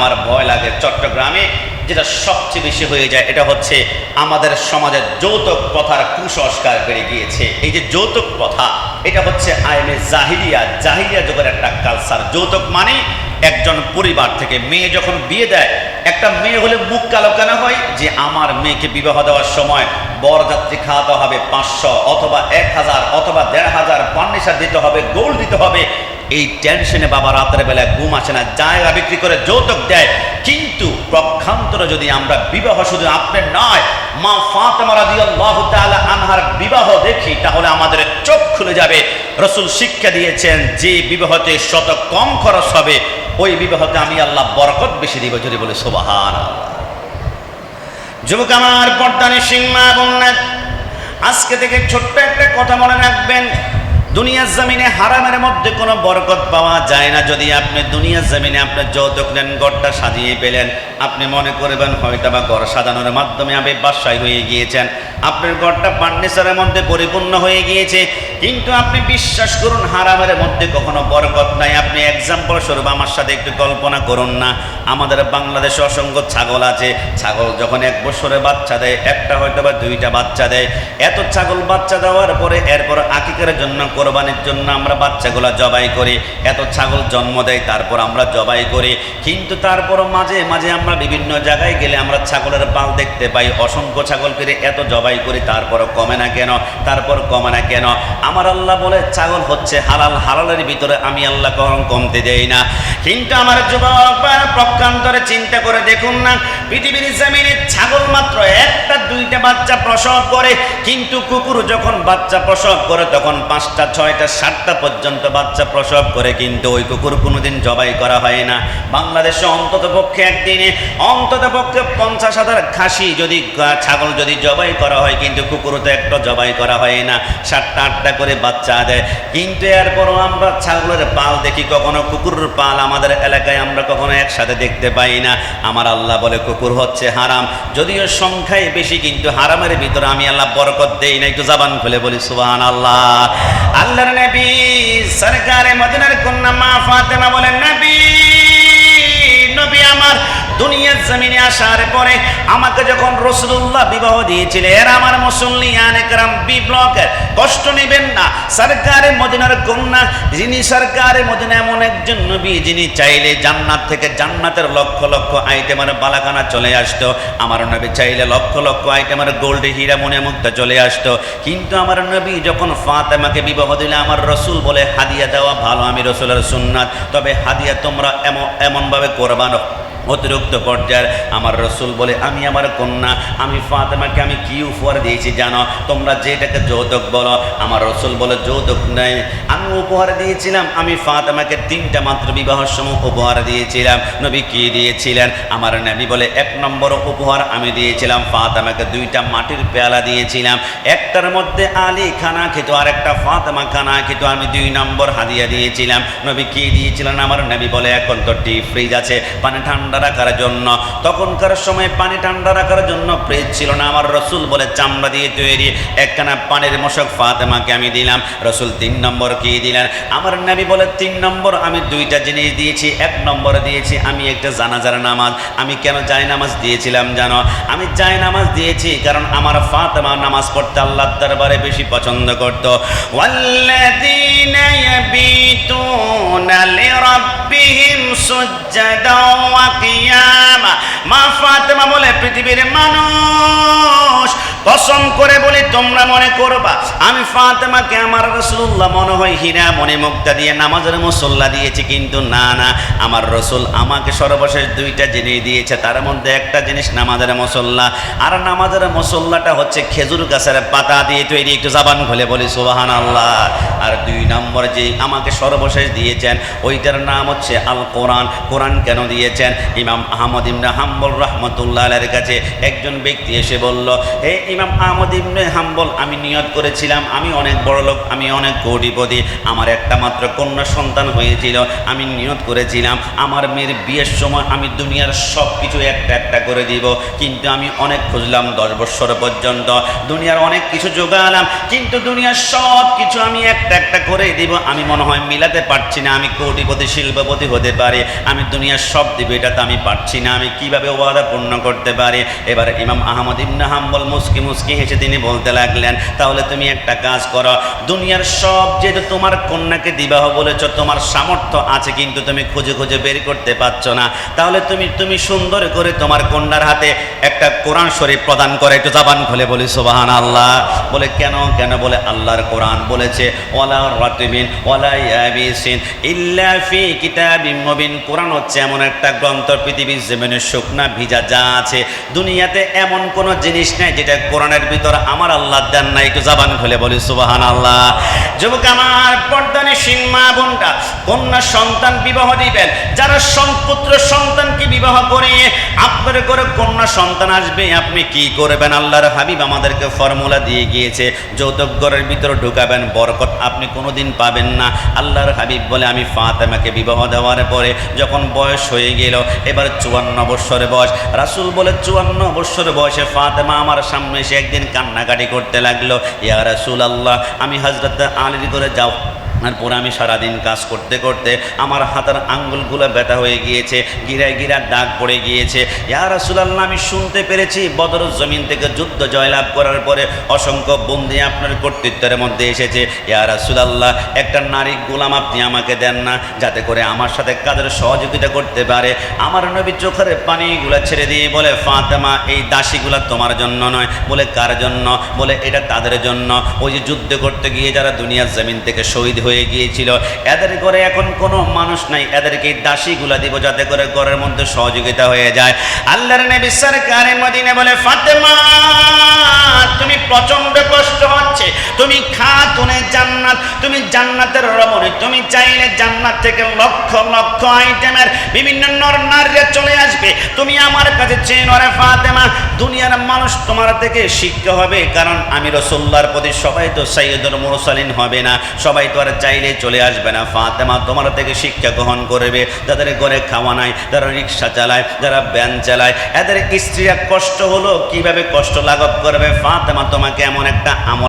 আমার ভয় লাগে চট্টগ্রামে, যেটা সবচেয়ে বেশি হয়ে যায়, এটা হচ্ছে আমাদের সমাজের যৌতুক প্রথার কুসংস্কার বেড়ে গিয়েছে। এই যে যৌতুক প্রথা, এটা হচ্ছে আইনে জাহিরিয়া। জাহিরিয়া যুগের একটা কালচার যৌতুক মানে একজন পরিবার থেকে মেয়ে যখন বিয়ে দেয়, একটা মেয়ে হলে মুখ কালো কেন হয়? যে আমার মেয়েকে বিবাহ দেওয়ার সময় বরযাত্রী খাওয়াতে হবে পাঁচশো অথবা এক হাজার অথবা দেড় হাজার ফার্নিচার দিতে হবে গোল্ড দিতে হবে। এই টেনশনে বাবা রাতের বেলায় ঘুম আসে না, জায়গা বিক্রি করে যৌতুক দেয়। কিন্তু প্রক্ষান্তরে যদি আমরা বিবাহ শুধু আপনার নয়, মা ফাতেমা রাদিয়াল্লাহু তাআলা আনহার বিবাহ দেখি, তাহলে আমাদের চোখ খুলে যাবে। রসুল শিক্ষা দিয়েছেন, যে বিবাহতে শত কম খরচ হবে, ওই বিবাহতে আমি আল্লাহ বরকত বেশি দিব যদি বলে সোবাহান যুবক আমার পর্দানি সিংমা বন্যাত আজকে থেকে ছোট্ট একটা কথা মনে রাখবেন। দুনিয়ার জমিনে হারামের মধ্যে কোনো বরকত পাওয়া যায় না। যদি আপনি দুনিয়ার জমিনে আপনার যৌতুক নেন গড়টা সাজিয়ে পেলেন আপনি মনে করবেন হয়তো বা ঘর সাজানোর মাধ্যমে আপনি বাসায় হয়ে গিয়েছেন। আপনার ঘরটা ফার্নিচারের মধ্যে পরিপূর্ণ হয়ে গিয়েছে। কিন্তু আপনি বিশ্বাস করুন, হারামের মধ্যে কখনো বরকত নাই। আপনি এক্সাম্পল স্বরূপ আমার সাথে একটু কল্পনা করুন না। আমাদের বাংলাদেশে অসংখ্য ছাগল আছে। ছাগল যখন এক বছরে বাচ্চা দেয়, একটা হয়তো বা দুইটা বাচ্চা দেয়। এত ছাগল বাচ্চা দেওয়ার পরে এরপর আকিকের জন্য, কোরবানির জন্য আমরা বাচ্চাগুলো জবাই করি। এত ছাগল জন্ম দেয়, তারপর আমরা জবাই করি। কিন্তু তারপর মাঝে মাঝে আমরা বিভিন্ন জায়গায় গেলে আমরা ছাগলের পাল দেখতে পাই, অসংখ্য ছাগল ফিরে এত জবাই করি, তারপরও কমে না কেন, তারপর কমে না কেন? আমার আল্লাহ বলে, ছাগল হচ্ছে হালাল, হালালের ভিতরে আমি আল্লাহ কখন কমতে দেই না। কিন্তু আমার যুবক প্রকান্তরে চিন্তা করে দেখুন না, পৃথিবীর জমিনে ছাগল মাত্র একটা, দুইটা বাচ্চা প্রসব করে, কিন্তু কুকুর যখন বাচ্চা প্রসব করে, তখন পাঁচটা, ছয়টা, সাতটা পর্যন্ত বাচ্চা প্রসব করে, কিন্তু ওই কুকুর কোনোদিন জবাই করা হয় না। বাংলাদেশে অন্তত পক্ষে একদিনে অন্তত পক্ষে পঞ্চাশ হাজার খাসি যদি ছাগল যদি জবাই করা হয়, কিন্তু কুকুর তো একটা জবাই করা হয় না। সাতটা, আটটা করে বাচ্চা দেয়। কিন্তু এরপরও আমরা ছাগলের পাল দেখি, কখনো কুকুরের পাল আমাদের এলাকায় আমরা কখনো একসাথে দেখতে পাই না। আমার আল্লাহ বলে, কুকুর হচ্ছে হারাম। যদিও সংখ্যায় বেশি, কিন্তু হারামের ভিতরে আমি আল্লাহ বরকত দেই না। একটু জাবান খুলে বলি সুবাহান আল্লাহ আল্লাহর নবী সরকারে মদিনার কন্যা মা ফাতেমা বলেন, নবী নবী আমার দুনিয়ার জমিনে আসার পরে আমাকে যখন রসুল্লাহ বিবাহ দিয়েছিলেন আমার মুসল্লিয়ান একরাম বি ব্লকের কষ্ট নেবেন না। সরকারে মদিনার কন্যা যিনি সরকারে মদিনা, এমন একজন নবী যিনি চাইলে জান্নাত থেকে জান্নাতের লক্ষ লক্ষ আইটেমের বালাখানা চলে আসতো। আমার নবী চাইলে লক্ষ লক্ষ আইটেমের গোল্ড হীরা মনে মুক্তা চলে আসতো। কিন্তু আমার নবী যখন ফাতেমাকে বিবাহ দিলে, আমার রসুল বলে, হাদিয়া দেওয়া ভালো, আমি রসুলের সুন্নাত। তবে হাদিয়া তোমরা এমন, এমনভাবে করবানো অতিরিক্ত পর্যায়ের আমার রসুল বলে, আমি আমার কন্যা, আমি ফাতেমাকে আমি কি উপহার দিয়েছি জানো? তোমরা যেটাকে যৌতুক বলো। আমার রসুল বলে, যৌতুক নেই। আমি উপহার দিয়েছিলাম, আমি ফাতেমাকে তিনটা মাত্র বিবাহের সময় উপহার দিয়েছিলাম। নবী কি দিয়েছিলেন? আমার নবী বলে, এক নম্বর উপহার আমি দিয়েছিলাম, ফাতেমাকে দুইটা মাটির পেয়ালা দিয়েছিলাম। একটার মধ্যে আলী খানা খেত আর একটা ফাতেমা খানা খেত, আমি দুই নম্বর হাদিয়া দিয়েছিলাম। নবী কি দিয়েছিলেন? আমার নবী বলে, এখন তো ডিপ ফ্রিজ আছে, পানি ঠান্ডা রাখার জন্য। তখনকার সময় পানি ঠান্ডা রাখার জন্য ফ্রিজ ছিল না। আমার রসুল বলে চামড়া দিয়ে তৈরি। একখানা পানির মশক ফাতেমাকে আমি দিলাম। রসুল তিন নম্বর কি দিলেন? আমার নবী বলে তিন নম্বর, আমি দুইটা জিনিস দিয়েছি। এক নম্বর দিয়েছি, আমি একটা জানাজার নামাজ। আমি কেন জাই নামাজ দিয়েছিলাম জানো? আমি জাই নামাজ দিয়েছি কারণ আমার ফাতেমা নামাজ পড়তে আল্লাহ দরবারে বেশি পছন্দ করতো। ওয়াল্লাযীনা মা ফাতেমা বলে পৃথিবীর মানুষ কসম করে বলি, তোমরা মনে করবা, আমি ফাতেমাকে আমার রসুল্লাহ মনে হয় হীরা মনে মুক্তা দিয়ে নামাজের মুসল্লা দিয়েছি, কিন্তু না না, আমার রসুল আমাকে সর্বশেষ দুইটা জিনিস দিয়েছে, তার মধ্যে একটা জিনিস নামাজের মুসল্লা, আর নামাজের মুসল্লাটা হচ্ছে খেজুর গাছের পাতা দিয়ে তৈরি, একটু জাবান খুলে বলি সুবাহান আল্লাহ আর দুই নম্বর যে আমাকে সর্বশেষ দিয়েছেন, ওইটার নাম হচ্ছে আল কোরআন। কোরআন কেন দিয়েছেন? ইমাম আহমদ ইমরা হাম্বল রহমতুল্লাহ কাছে একজন ব্যক্তি এসে বলল, হে ইমাম আহমদ ইবনে হাম্বল, আমি নিয়ত করেছিলাম, আমি অনেক বড় লোক, আমি অনেক কোটিপতি, আমার একটা মাত্র কন্যা সন্তান হয়েছিল, আমি নিয়ত করেছিলাম, আমার মেয়ের বিয়ের সময় আমি দুনিয়ার সব কিছু একটা একটা করে দিব, কিন্তু আমি অনেক খুঁজলাম দশ বছর পর্যন্ত, দুনিয়ার অনেক কিছু জোগালাম, কিন্তু দুনিয়ার সব কিছু আমি একটা একটা করে দিব, আমি মনে হয় মিলাতে পারছি না, আমি কোটিপতি, শিল্পপতি হতে পারি, আমি দুনিয়ার সব দিব এটা তো আমি পারছি না, আমি কীভাবে ওয়াদা পূর্ণ করতে পারি? এবার ইমাম আহমদ ইবনে হাম্বল মুসকি মুসকি হেসে তিনি বলতে লাগলেন, তাহলে তুমি একটা কাজ করো। দুনিয়ার সব যেহেতু তোমার কন্যাকে দিবাহ বলেছ, তোমার সামর্থ্য আছে কিন্তু তুমি খুঁজে খুঁজে বের করতে পারছ না। তাহলে তুমি তুমি সুন্দর করে তোমার কন্যার হাতে একটা কোরআন শরীফ প্রদান করে, একটু জাবান খুলে বলি সুবাহান আল্লাহ বলে, কেন কেন? বলে, আল্লাহর কোরআন বলেছে কোরআন হচ্ছে এমন একটা গ্রন্থ, পৃথিবীর জমিনে শুকনা ভিজা যা আছে। দুনিয়াতে এমন কোনো জিনিস নাই যেটা কোরআনের ভিতর আমার আল্লাহ দেন নাই একটু জাবান খুলে বলি সুবাহান আল্লাহ যুবক আমার পর্দানে সিনমা বোনটা, কন্যা সন্তান বিবাহ দিবেন। যারা সম্পুত্র সন্তানকে বিবাহ করে, আপনার করে কন্যা সন্তান আসবে, আপনি কি করবেন? আল্লাহর হাবিব আমাদেরকে ফর্মুলা দিয়ে গিয়েছে, যৌতুক ঘরের ভিতরে ঢুকাবেন, বরকত আপনি কোনোদিন পাবেন না। আল্লাহর হাবিব বলে, আমি ফাতেমাকে বিবাহ দেওয়ার পরে যখন বয়স হয়ে গেল, এবার চুয়ান্ন বৎসরের বয়স। রাসূল বলে, চুয়ান্ন বৎসর বয়সে ফাতেমা আমার সামনে এসে একদিন কান্নাকাটি করতে লাগল ইয়া রাসূল আল্লাহ আমি হজরত আলীর করে যাও। তারপরে আমি সারাদিন কাজ করতে করতে আমার হাতের আঙ্গুলগুলো ব্যথা হয়ে গিয়েছে, গিরায় গিরার দাগ পড়ে গিয়েছে। ইয়া রাসূলুল্লাহ, আমি শুনতে পেরেছি, বদর জমিন থেকে যুদ্ধ জয়লাভ করার পরে অসংখ্য বন্দি আপনার কর্তৃত্বের মধ্যে এসেছে। ইয়া রাসূলুল্লাহ, একটা নারী গোলাম আপনি আমাকে দেন না, যাতে করে আমার সাথে কাজের সহযোগিতা করতে পারে। আমার নবী চোখের পানিগুলো ছেড়ে দিয়ে বলে, ফাতেমা, এই দাসীগুলো তোমার জন্য নয়। বলে, কার জন্য? বলে, এটা তাদের জন্য। ওই যে যুদ্ধ করতে গিয়ে যারা দুনিয়ার জমিন থেকে শহীদ হয়ে গিয়েছিল। এদের ঘরে এখন কোনো মানুষ নাই। এদেরকে দাসীগুলা দিব যাতে করে ঘরের মধ্যে সহযোগিতা হয়ে যায়। আল্লাহর নবী মদিনে বলে, ফাতেমা, তুমি প্রচণ্ড কষ্ট হচ্ছে। তুমি খাতুনে জান্নাত, তুমি জান্নাতের রমণী। তুমি চাইলে জান্নাত থেকে লক্ষ লক্ষ আইটেমের বিভিন্ন নর চলে আসবে। তুমি আমার কাছে রে ফাতেমা, দুনিয়ার মানুষ তোমার থেকে শিক্ষা হবে, কারণ আমি রসুল্লার প্রতি সবাই তো সাইয়দুল মুরসালিন হবে না। সবাই তো আর চাইলে চলে আসবে না। ফাতেমা তোমার থেকে শিক্ষা গ্রহণ করবে। যাদের ঘরে খাওয়া নাই যারা রিক্সা চালায় যারা ব্যান চালায়। এদের স্ত্রীরা কষ্ট হলো, কীভাবে কষ্ট লাঘব করবে? ফাতেমা তোমাকে এমন একটা আমল